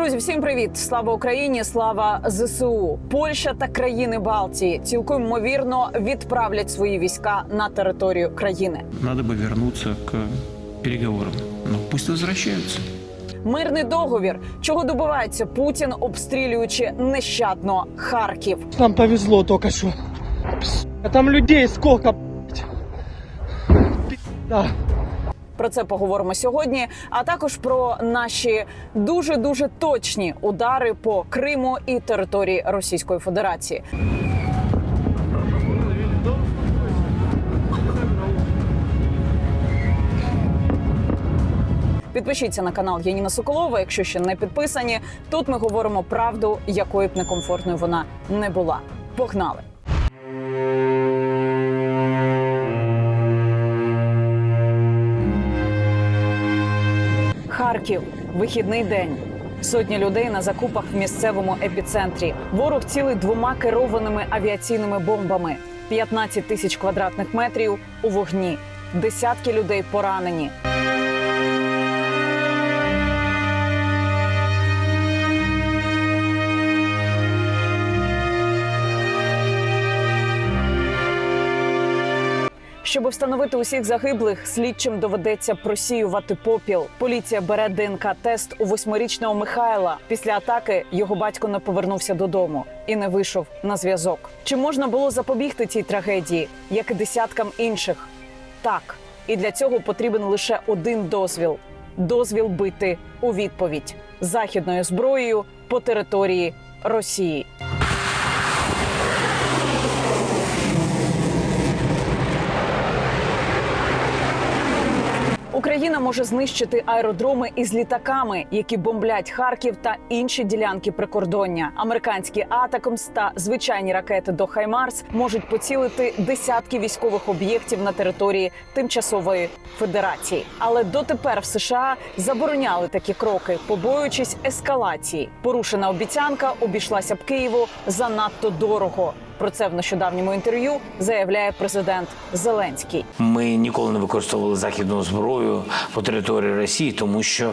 Друзі, всім привіт! Слава Україні! Слава ЗСУ! Польща та країни Балтії цілком ймовірно відправлять свої війська на територію країни. Надо бы вернуться к переговорам. Но пусть возвращаются. Мирний договір, чого добивається Путін, обстрілюючи нещадно Харків. Нам повезло только что. А там людей сколько, блядь. Да. Про це поговоримо сьогодні. А також про наші дуже дуже точні удари по Криму і території Російської Федерації. Підпишіться на канал Яніна Соколова, якщо ще не підписані. Тут ми говоримо правду, якою б некомфортною вона не була. Погнали! Харків, вихідний день. Сотні людей на закупах в місцевому епіцентрі. Ворог цілий двома керованими авіаційними бомбами. 15 тисяч квадратних метрів у вогні. Десятки людей поранені. Щоб встановити усіх загиблих, слідчим доведеться просіювати попіл. Поліція бере ДНК-тест у восьмирічного Михайла. Після атаки його батько не повернувся додому і не вийшов на зв'язок. Чи можна було запобігти цій трагедії, як і десяткам інших? Так, і для цього потрібен лише один дозвіл: дозвіл бити у відповідь західною зброєю по території Росії. Україна може знищити аеродроми із літаками, які бомблять Харків та інші ділянки прикордоння. Американські Атакамс та звичайні ракети до Хаймарс можуть поцілити десятки військових об'єктів на території тимчасової федерації. Але дотепер в США забороняли такі кроки, побоюючись ескалації. Порушена обіцянка обійшлася б Києву занадто дорого. Про це в нещодавньому інтерв'ю заявляє президент Зеленський. Ми ніколи не використовували західну зброю по території Росії, тому що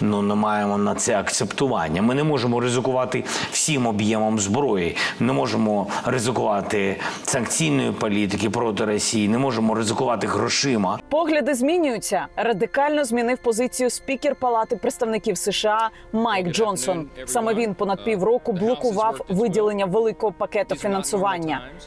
ну не маємо на це акцептування. Ми не можемо ризикувати всім об'ємом зброї, не можемо ризикувати санкційної політики проти Росії, не можемо ризикувати грошима. Погляди змінюються. Радикально змінив позицію спікер Палати представників США Майк Джонсон. Саме він понад півроку блокував виділення великого пакету фінансування.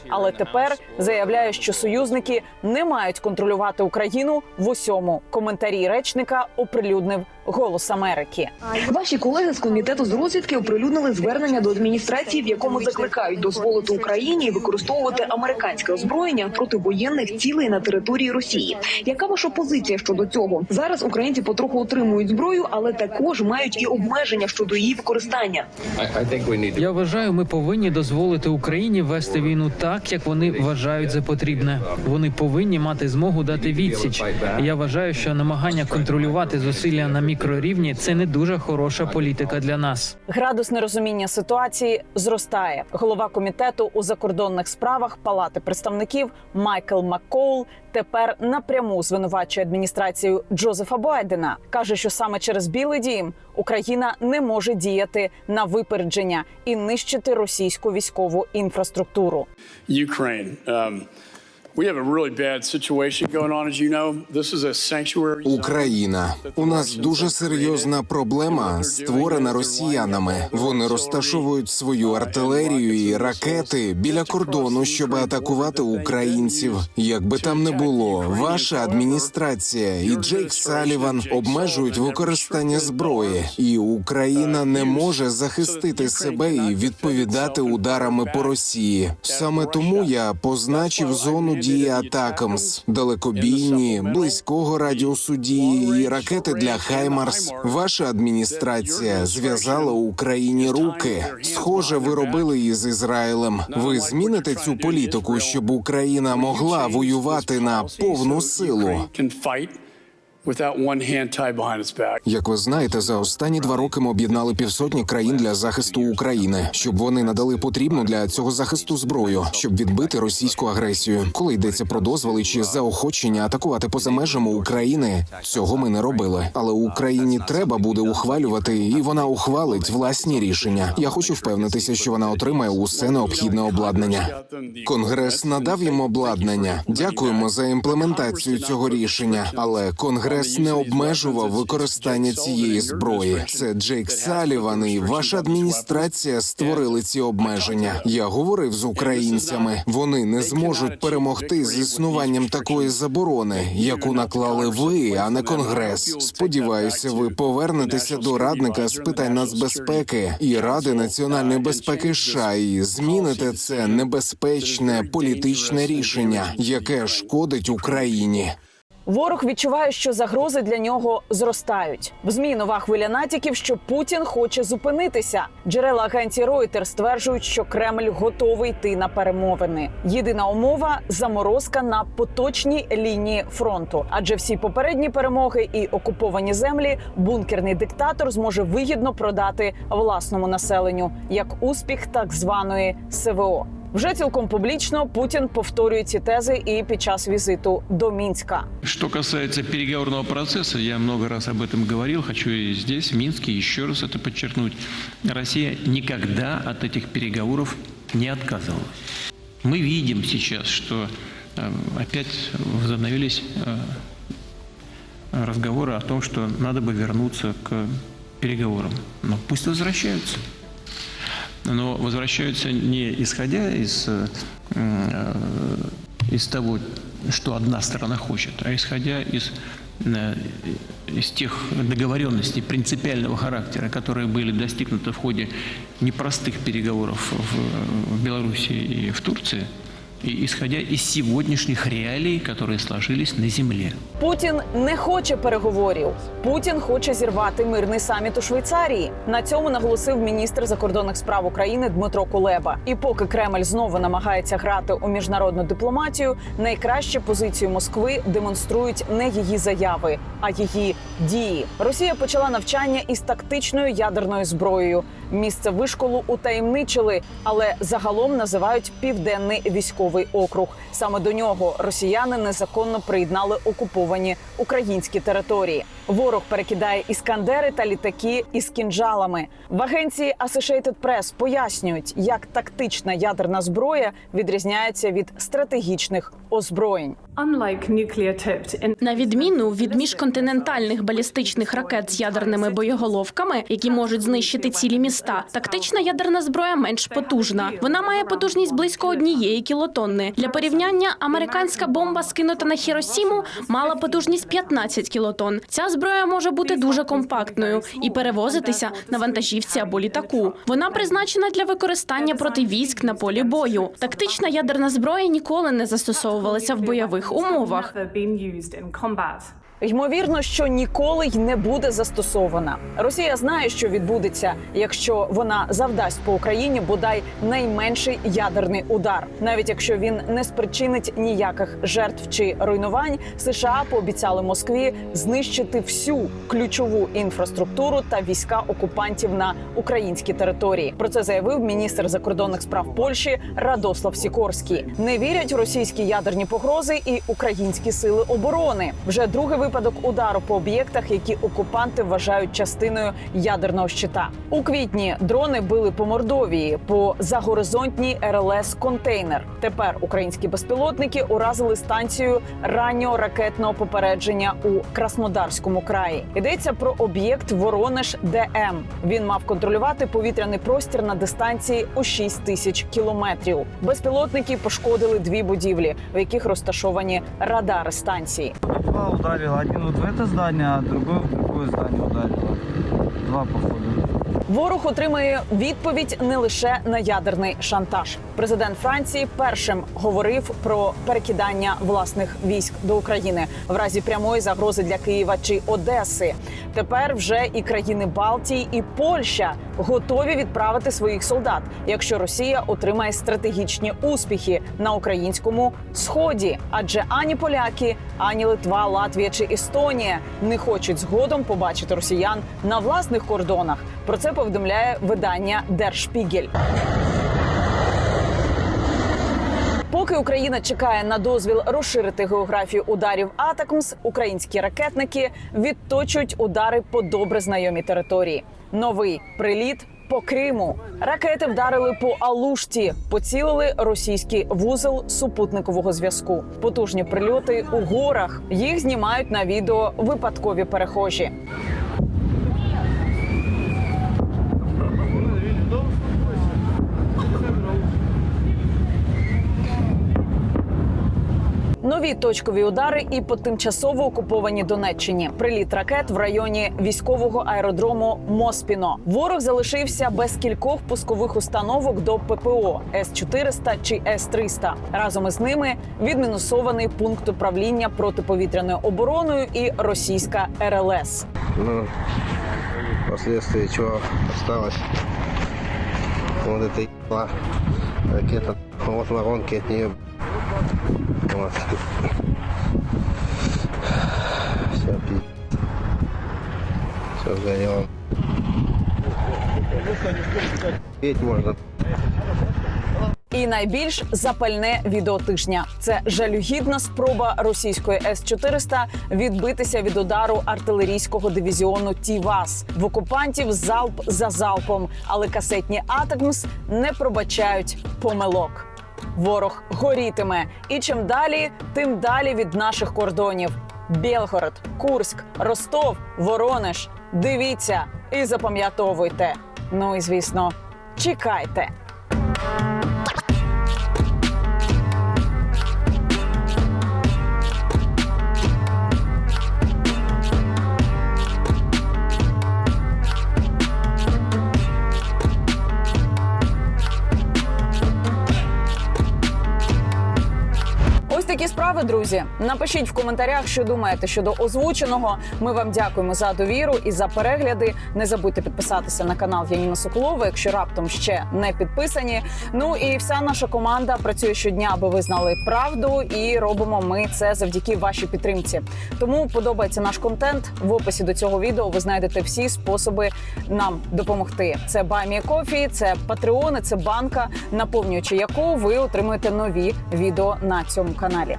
Але тепер заявляє, що союзники не мають контролювати Україну в усьому. Коментарі речника оприлюднив Голос Америки. Ваші колеги з комітету з розвідки оприлюднили звернення до адміністрації, в якому закликають дозволити Україні використовувати американське озброєння проти воєнних цілей на території Росії. Яка ваша позиція щодо цього? Зараз українці потроху отримують зброю, але також мають і обмеження щодо її використання. Я вважаю, ми повинні дозволити Україні вести війну так, як вони вважають за потрібне. Вони повинні мати змогу дати відсіч. Я вважаю, що намагання контролювати зусилля на мікрорівні це не дуже хороша політика для нас. Градус нерозуміння ситуації зростає. Голова комітету у закордонних справах Палати представників Майкл Маккоул тепер напряму звинувачує адміністрацію Джозефа Байдена. каже, що саме через Білий Дім Україна не може діяти на випередження і нищити російську військову інфраструктуру. Ukraine. Um, Україна. У нас дуже серйозна проблема, створена росіянами. Вони розташовують свою артилерію і ракети біля кордону, щоб атакувати українців. Як би там не було, ваша адміністрація і Джейк Саліван обмежують використання зброї, і Україна не може захистити себе і відповідати ударами по Росії. Саме тому я позначив зону дії Атакамс, далекобійні, близького радіусу дії і ракети для Хаймарс. Ваша адміністрація зв'язала Україні руки. Схоже, ви робили із Ізраїлем. Ви зміните цю політику, щоб Україна могла воювати на повну силу. Як ви знаєте, за останні два роки ми об'єднали півсотні країн для захисту України, щоб вони надали потрібну для цього захисту зброю, щоб відбити російську агресію. Коли йдеться про дозволи чи заохочення атакувати поза межами України, цього ми не робили. Але Україні треба буде ухвалювати, і вона ухвалить власні рішення. Я хочу впевнитися, що вона отримає усе необхідне обладнання. Конгрес надав їм обладнання. Дякуємо за імплементацію цього рішення. Але конгрес не обмежував використання цієї зброї. Це Джейк Саліван і ваша адміністрація створили ці обмеження. Я говорив з українцями. Вони не зможуть перемогти з існуванням такої заборони, яку наклали ви, а не конгрес. Сподіваюся, ви повернетеся до радника з питань нацбезпеки і ради національної безпеки США і зміните це небезпечне політичне рішення, яке шкодить Україні. Ворог відчуває, що загрози для нього зростають. В змі нова хвиля натяків, що Путін хоче зупинитися. Джерела агенції Reuters стверджують, що Кремль готовий йти на перемовини. Єдина умова заморозка на поточній лінії фронту. Адже всі попередні перемоги і окуповані землі бункерний диктатор зможе вигідно продати власному населенню як успіх так званої СВО. Вже цілком публічно Путін повторює ці тези і під час візиту до Мінська. Что касается переговорного процесса, я много раз об этом говорил, хочу и здесь, в Минске, еще раз это подчеркнуть. Россия никогда от этих переговоров не отказывалась. Мы видим сейчас, что э, опять возобновились э, разговоры о том, что надо бы вернуться к переговорам. Но пусть возвращаются. Но возвращаются не исходя из, э, э, из того, что одна сторона хочет, а исходя из, э, из тех договоренностей принципиального характера, которые были достигнуты в ходе непростых переговоров в, в Беларуси и в Турции, и исходя из сегодняшних реалий, которые сложились на земле. Путін не хоче переговорів. Путін хоче зірвати мирний саміт у Швейцарії. На цьому наголосив міністр закордонних справ України Дмитро Кулеба. І поки Кремль знову намагається грати у міжнародну дипломатію, найкраще позицію Москви демонструють не її заяви, а її дії. Росія почала навчання із тактичною ядерною зброєю. Місце вишколу утаємничили, але загалом називають південний військовий округ. Саме до нього росіяни незаконно приєднали окуповані українські території. Ворог перекидає іскандери та літаки із кінжалами. В агенції Associated Press пояснюють, як тактична ядерна зброя відрізняється від стратегічних озброєнь. На відміну від міжконтинентальних балістичних ракет з ядерними боєголовками, які можуть знищити цілі міста, тактична ядерна зброя менш потужна. Вона має потужність близько однієї кілотонни. Для порівняння, американська бомба, скинута на Хіросіму, мала потужність 15 кілотон. Ця зброя може бути дуже компактною і перевозитися на вантажівці або літаку. Вона призначена для використання проти військ на полі бою. Тактична ядерна зброя ніколи не застосовувалася в бойових умовах. Ймовірно, що ніколи й не буде застосована. Росія знає, що відбудеться, якщо вона завдасть по Україні бодай найменший ядерний удар, навіть якщо він не спричинить ніяких жертв чи руйнувань. США пообіцяли Москві знищити всю ключову інфраструктуру та війська окупантів на українській території. Про це заявив міністр закордонних справ Польщі Радослав Сікорський. Не вірять російські ядерні погрози і українські сили оборони. Вже другий випадок удару по об'єктах, які окупанти вважають частиною ядерного щита. У квітні дрони били по Мордовії по загоризонтній РЛС контейнер. Тепер українські безпілотники уразили станцію раннього ракетного попередження у Краснодарському краї. Йдеться про об'єкт Воронеж ДМ. Він мав контролювати повітряний простір на дистанції у 6 тисяч кілометрів. Безпілотники пошкодили дві будівлі, в яких розташовані радари станції. Два ударила. Один вот в это здание, а другой в другое здание ударило. Два походу. Ворог отримає відповідь не лише на ядерний шантаж. Президент Франції першим говорив про перекидання власних військ до України в разі прямої загрози для Києва чи Одеси. Тепер вже і країни Балтії, і Польща готові відправити своїх солдат, якщо Росія отримає стратегічні успіхи на українському сході. Адже ані поляки, ані Литва, Латвія чи Естонія не хочуть згодом побачити росіян на власних кордонах. Про це повідомляє видання Держпігель. Поки Україна чекає на дозвіл розширити географію ударів Атакмс, українські ракетники відточують удари по добре знайомій території. Новий приліт по Криму. Ракети вдарили по Алушті, поцілили російський вузол супутникового зв'язку. Потужні прильоти у горах. Їх знімають на відео випадкові перехожі. Нові точкові удари і по тимчасово окупованій Донеччині. Приліт ракет в районі військового аеродрому Моспіно. Ворог залишився без кількох пускових установок до ППО С 400 чи С 300 Разом із ними відмінусований пункт управління протиповітряною обороною і російська РЛС. Ну, последствия чего осталось. Вот ебла ракета. Вот воронки от нее. Вот. Все пи***. Все сгорело. Петь можно. І найбільш запальне відео тижня це жалюгідна спроба російської С 400 відбитися від удару артилерійського дивізіону Тівас в окупантів залп за залпом, але касетні Атакмс не пробачають помилок. Ворог горітиме, і чим далі, тим далі від наших кордонів. Білгород, Курськ, Ростов, Воронеж. Дивіться і запам'ятовуйте. Ну і звісно, чекайте. Такі справи, друзі. Напишіть в коментарях, що думаєте щодо озвученого. Ми вам дякуємо за довіру і за перегляди. Не забудьте підписатися на канал Яніна Соколова, якщо раптом ще не підписані. Ну і вся наша команда працює щодня, аби ви знали правду, і робимо ми це завдяки вашій підтримці. Тому подобається наш контент. В описі до цього відео ви знайдете всі способи нам допомогти. Це Кофі, це Патреони, це банка, наповнюючи яку ви отримуєте нові відео на цьому каналі.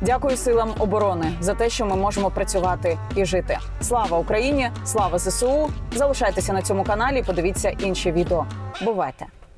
Дякую силам оборони за те, що ми можемо працювати і жити. Слава Україні! Слава ЗСУ! Залишайтеся на цьому каналі. Подивіться інші відео. Бувайте!